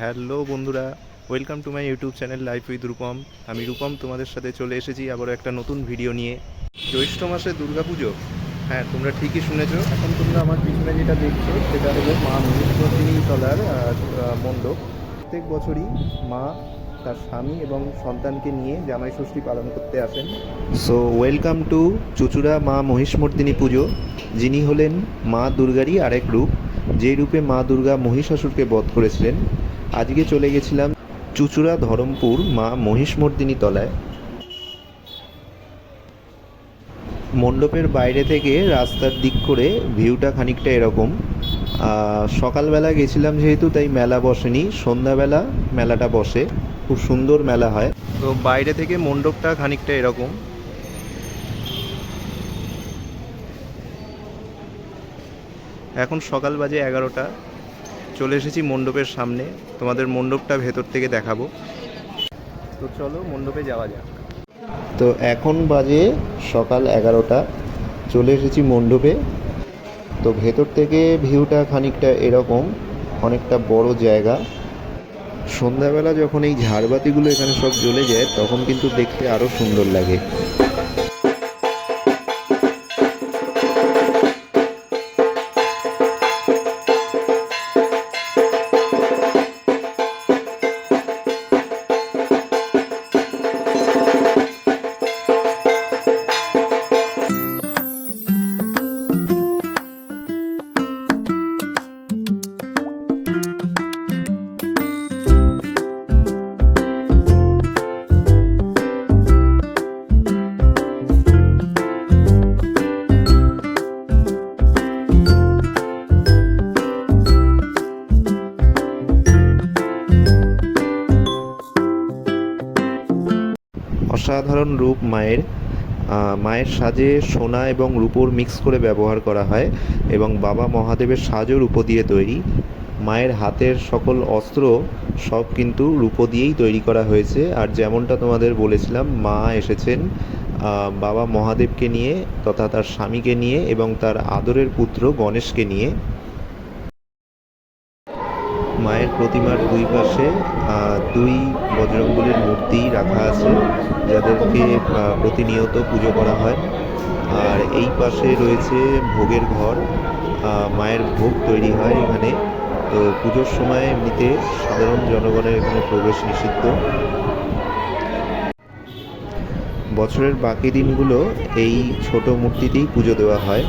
Hello বন্ধুরা, welcome to my YouTube channel life with Rupam. আমি রূপম, তোমাদের সাথে চলে এসেছি আবারও একটা নতুন ভিডিও নিয়ে। জ্যৈষ্ঠ মাসে দুর্গা পুজো হ্যাঁ তোমরা ঠিকই শুনেছো। এখন তোমরা আমার পিছনে যেটা দেখছ, সেটা হলো মা মহিষমর্দিনী তলার মণ্ডপ। প্রত্যেক বছরই মা তার স্বামী এবং সন্তানকে নিয়ে জামাই ষষ্ঠী পালন করতে আসেন। সো ওয়েলকাম টু চুচুড়া মা মহিষমর্দিনী পুজো। যিনি হলেন মা দুর্গারই আরেক রূপ। যে রূপে মা দুর্গা মহিষাসুরকে বধ করেছিলেন আজকে চলে গেছিলাম চুচুড়া ধরমপুর মা মহিষমর্দিনী তলায়। মণ্ডপের বাইরে থেকে রাস্তার দিক করে ভিউটা খানিকটা এরকম। সকালবেলা গেছিলাম যেহেতু, তাই মেলা বসেনি। সন্ধ্যাবেলা মেলাটা বসে। খুব সুন্দর মেলা হয়। তো বাইরে থেকে মণ্ডপটা খানিকটা এরকম। এখন সকাল বাজে এগারোটা। চলে এসেছি মণ্ডপের সামনে। তোমাদের মণ্ডপটা ভেতর থেকে দেখাবো। তো চলো মণ্ডপে যাওয়া যাক। তো এখন বাজে সকাল এগারোটা। চলে এসেছি মণ্ডপে। তো ভেতর থেকে ভিউটা খানিকটা এরকম, অনেকটা বড় জায়গা। সন্ধ্যাবেলা যখন এই ঝাড়বাতিগুলো এখানে সব জ্বলে যায়, তখন কিন্তু দেখতে আরও সুন্দর লাগে। অসাধারণ রূপ মায়ের মায়ের সাজে সোনা এবং রূপোর মিক্স করে ব্যবহার করা হয় এবং বাবা মহাদেবের সাজও রূপো দিয়ে তৈরি। মায়ের হাতের সকল অস্ত্র সব কিন্তু রূপো দিয়েই তৈরি করা হয়েছে। আর যেমনটা তোমাদের বলেছিলাম, মা এসেছেন বাবা মহাদেবকে নিয়ে তথা তার স্বামীকে নিয়ে এবং তার আদরের পুত্র গণেশকে নিয়ে মায়ের প্রতিমার দুই পাশে দুই বজরঙ্গলির মূর্তি রাখা আছে, যাদেরকে প্রতিনিয়ত পুজো করা হয়। আর এই পাশে রয়েছে ভোগের ঘর মায়ের ভোগ তৈরি হয় এখানে। তো পুজোর সময় এমনিতে সাধারণ জনগণের এখানে প্রবেশ নিষিদ্ধ। বছরের বাকি দিনগুলো এই ছোট মূর্তিতেই পুজো দেওয়া হয়।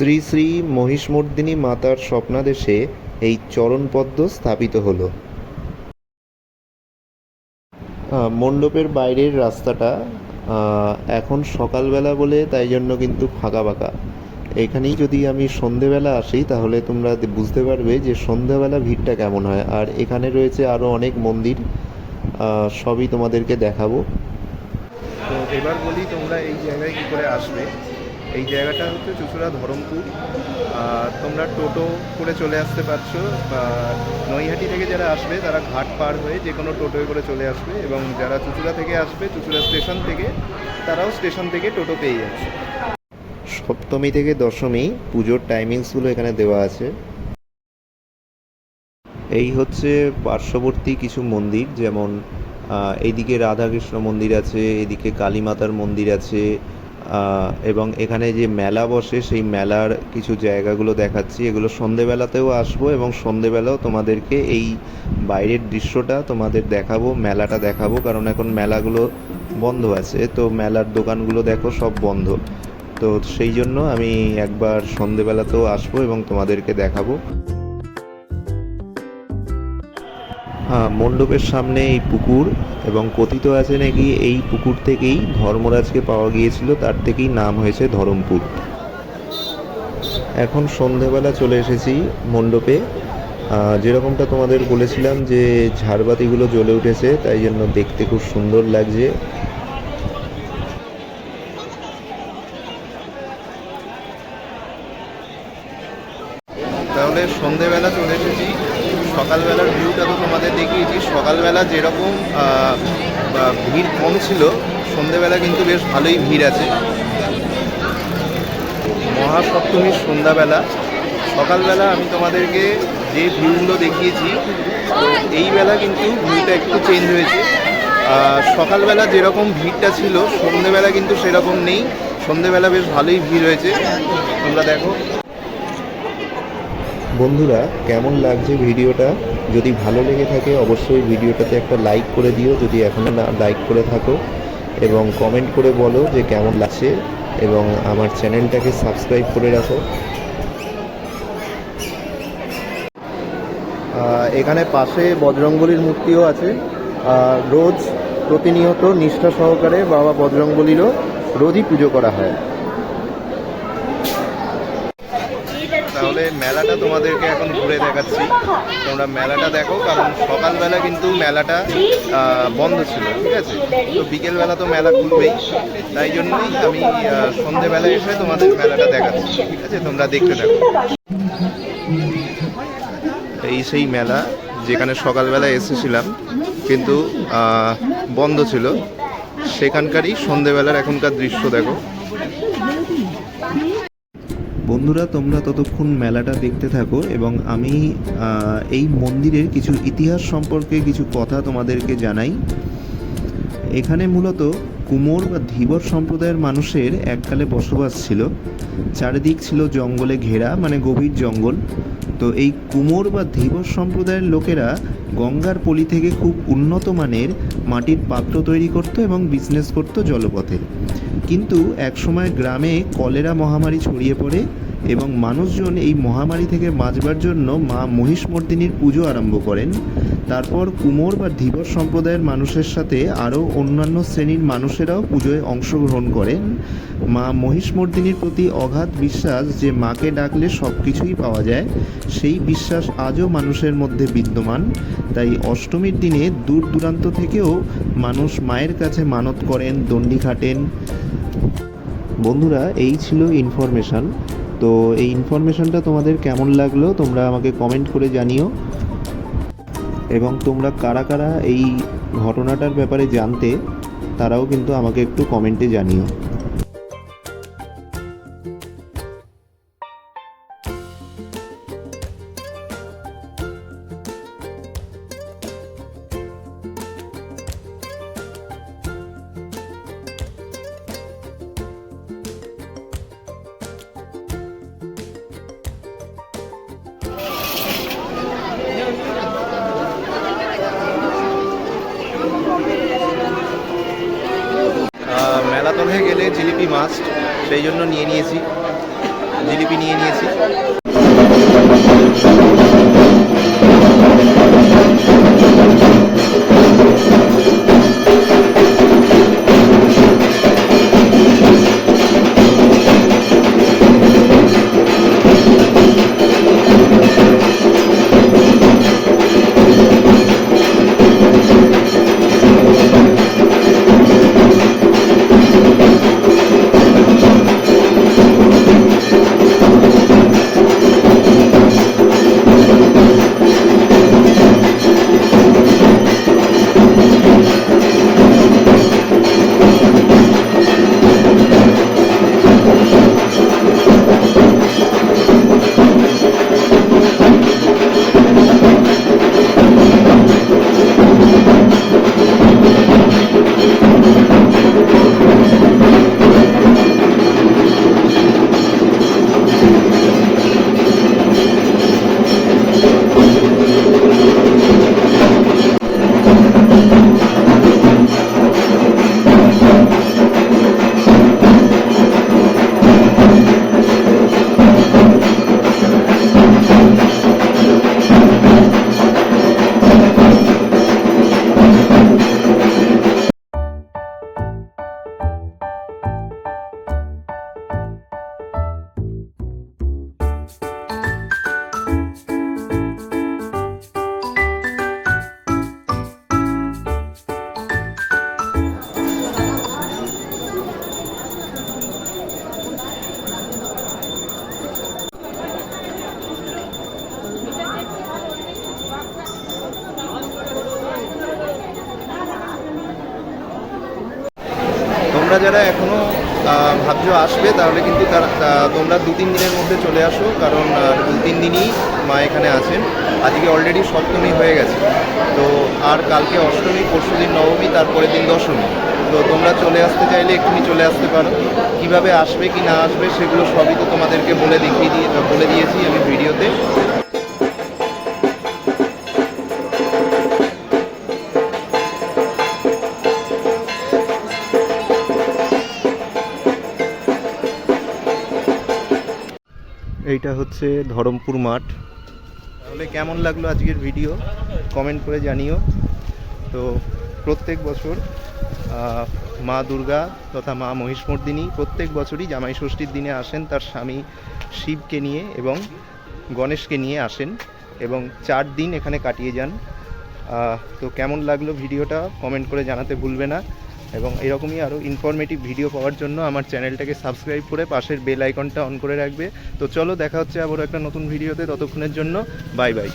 শ্রী শ্রী মহিষমর্দিনী মাতার স্বপ্নাদেশে এই চরণপদ্ম স্থাপিত হলো। মণ্ডপের বাইরের রাস্তাটা এখন সকালবেলা বলে, তাই জন্য কিন্তু ফাঁকা ফাঁকা এখানেই যদি আমি সন্ধেবেলা আসি, তাহলে তোমরা বুঝতে পারবে যে সন্ধেবেলা ভিড়টা কেমন হয়। আর এখানে রয়েছে আরও অনেক মন্দির সবই তোমাদেরকে দেখাবো। তো এবার বলি তোমরা এই জায়গায় কী করে আসবে। এই জায়গাটা হচ্ছে চুচুড়া ধরমপুর। তোমরা টোটো করে চলে আসতে পারছ বা নৈহাটি থেকে যারা আসবে, তারা ঘাট পার হয়ে যে কোনো টোটোয় করে চলে আসবে এবং যারা চুচুড়া থেকে আসবে, চুচুড়া স্টেশন থেকে, তারাও স্টেশন থেকে টোটো পেয়ে যাচ্ছে। সপ্তমী থেকে দশমী পুজোর টাইমিংসগুলো এখানে দেওয়া আছে। এই হচ্ছে পার্শ্ববর্তী কিছু মন্দির, যেমন এইদিকে রাধাকৃষ্ণ মন্দির আছে, এদিকে কালী মাতার মন্দির আছে এবং এখানে যে মেলা বসে, সেই মেলার কিছু জায়গাগুলো দেখাচ্ছি। এগুলো সন্ধেবেলাতেও আসব এবং সন্ধেবেলাও তোমাদেরকে এই বাইরের দৃশ্যটা তোমাদের দেখাবো, মেলাটা দেখাবো, কারণ এখন মেলাগুলো বন্ধ আছে। তো মেলার দোকানগুলো দেখো সব বন্ধ। তো সেই জন্য আমি একবার সন্ধেবেলাতেও আসব এবং তোমাদেরকে দেখাবো। মণ্ডপের সামনে এই পুকুর এবং কথিত আছে নাকি এই পুকুর থেকেই ধর্মরাজকে পাওয়া গিয়েছিল, তার থেকেই নাম হয়েছে ধরমপুর। এখন সন্ধেবেলা চলে এসেছি মণ্ডপে। যেরকমটা তোমাদের বলেছিলাম যে ঝাড়বাতিগুলো জ্বলে উঠেছে, তাই জন্য দেখতে খুব সুন্দর লাগছে। তাহলে সন্ধেবেলা চলে এসেছি। সকালবেলার ভিউটা তো তোমাদের দেখিয়েছি। সকালবেলা যেরকম ভিড় কম ছিল, সন্ধেবেলা কিন্তু বেশ ভালোই ভিড় আছে। মহাসপ্তমীর সন্ধ্যাবেলা। সকালবেলা আমি তোমাদেরকে যে ভিউগুলো দেখিয়েছি এই বেলা কিন্তু ভিউটা একটু চেঞ্জ হয়েছে। সকালবেলা যেরকম ভিড়টা ছিল, সন্ধেবেলা কিন্তু সেরকম নেই। সন্ধেবেলা বেশ ভালোই ভিড় হয়েছে। তোমরা দেখো। বন্ধুরা, কেমন লাগছে ভিডিওটা? যদি ভালো লেগে থাকে, অবশ্যই ভিডিওটাতে একটা লাইক করে দিও, যদি এখনও না লাইক করে থাকো। এবং কমেন্ট করে বলো যে কেমন লাগছে, এবং আমার চ্যানেলটাকে সাবস্ক্রাইব করে রাখো। এখানে পাশে বজরংবলীর মূর্তিও আছে। রোজ প্রতিনিয়ত নিষ্ঠা সহকারে বাবা বজরংবলীরও রোজই পুজো করা হয়। তাহলে মেলাটা তোমাদেরকে এখন ঘুরে দেখাচ্ছি। তোমরা মেলাটা দেখো, কারণ সকালবেলা কিন্তু মেলাটা বন্ধ ছিল, ঠিক আছে? তো বিকেলবেলা তো মেলা খুলবেই তাই জন্যই আমি সন্ধেবেলা এসে তোমাদের মেলাটা দেখাচ্ছি, ঠিক আছে? তোমরা দেখতে থাকো। এই সেই মেলা যেখানে সকালবেলা এসেছিলাম, কিন্তু বন্ধ ছিল। সেখানকারই সন্ধেবেলার এখনকার দৃশ্য দেখো। বন্ধুরা, তোমরা ততক্ষণ মেলাটা দেখতে থাকো এবং আমি এই মন্দিরের কিছু ইতিহাস সম্পর্কে কিছু কথা তোমাদেরকে জানাই। এখানে মূলত কুমোর বা ধীবর সম্প্রদায়ের মানুষের এককালে বসবাস ছিল। চারিদিক ছিল জঙ্গলে ঘেরা মানে গভীর জঙ্গল। তো এই কুমোর বা ধীবর সম্প্রদায়ের লোকেরা গঙ্গার পলি থেকে খুব উন্নত মানের মাটির পাত্র তৈরি করত এবং বিজনেস করত জলপথে। কিন্তু একসময় গ্রামে কলেরা মহামারী ছড়িয়ে পড়ে এবং মানুষজন এই মহামারী থেকে বাঁচবার জন্য মা মহিষমর্দিনীর পুজো আরম্ভ করেন। তারপর কুমোর বা ধীবর সম্প্রদায়ের মানুষের সাথে আরও অন্যান্য শ্রেণির মানুষেরাও পুজোয় অংশগ্রহণ করেন। মা মহিষমর্দিনীর প্রতি অগাধ বিশ্বাস যে মাকে ডাকলে সব কিছুই পাওয়া যায়, সেই বিশ্বাস আজও মানুষের মধ্যে বিদ্যমান। তাই অষ্টমীর দিনে দূর দূরান্ত থেকেও মানুষ মায়ের কাছে মানত করেন, দণ্ডি খাটেন। বন্ধুরা, এই ছিল ইনফরমেশান তো এই ইনফরমেশানটা তোমাদের কেমন লাগল, তোমরা আমাকে কমেন্ট করে জানিও। এবং তোমরা কারা কারা এই ঘটনাটার ব্যাপারে জানতে তারাও কিন্তু আমাকে একটু কমেন্টে জানিও। জিলিপি মাস্ট সেই জন্য নিয়ে নিয়েছি। জিলিপি নিয়ে নিয়েছি। তোমরা যারা এখনও ভাবছ আসবে, তাহলে কিন্তু তার তোমরা দু তিন দিনের মধ্যে চলে আসো, কারণ দু তিন দিনই মা এখানে আছেন। আজকে অলরেডি সপ্তমী হয়ে গেছে। তো আর কালকে অষ্টমী, পরশু দিন নবমী, তারপরের দিন দশমী। তো তোমরা চলে আসতে চাইলে এক্ষুনি চলে আসতে পারো। কীভাবে আসবে কি না আসবে, সেগুলো সবই তো তোমাদেরকে বলে দেখিয়ে দিয়ে, বলে দিয়েছি আমি ভিডিওতে। এইটা হচ্ছে ধরমপুর মাঠ। তাহলে কেমন লাগল আজকের ভিডিও? কমেন্ট করে জানিও। তো প্রত্যেক বছর মা দুর্গা তথা মা মহিষমর্দিনী প্রত্যেক বছরই জামাই ষষ্ঠীর দিনে আসেন তার স্বামী শিবকে নিয়ে এবং গণেশকে নিয়ে আসেন এবং চার দিন এখানে কাটিয়ে যান। তো কেমন লাগল ভিডিওটা? কমেন্ট করে জানাতে ভুলবে না। এবং এরকমই আরও ইনফরমেটিভ ভিডিও পাওয়ার জন্য আমার চ্যানেলটাকে সাবস্ক্রাইব করে পাশের বেল আইকনটা অন করে রাখবে। তো চলো দেখা হচ্ছে আবারও একটা নতুন ভিডিওতে ততক্ষণের জন্য বাই বাই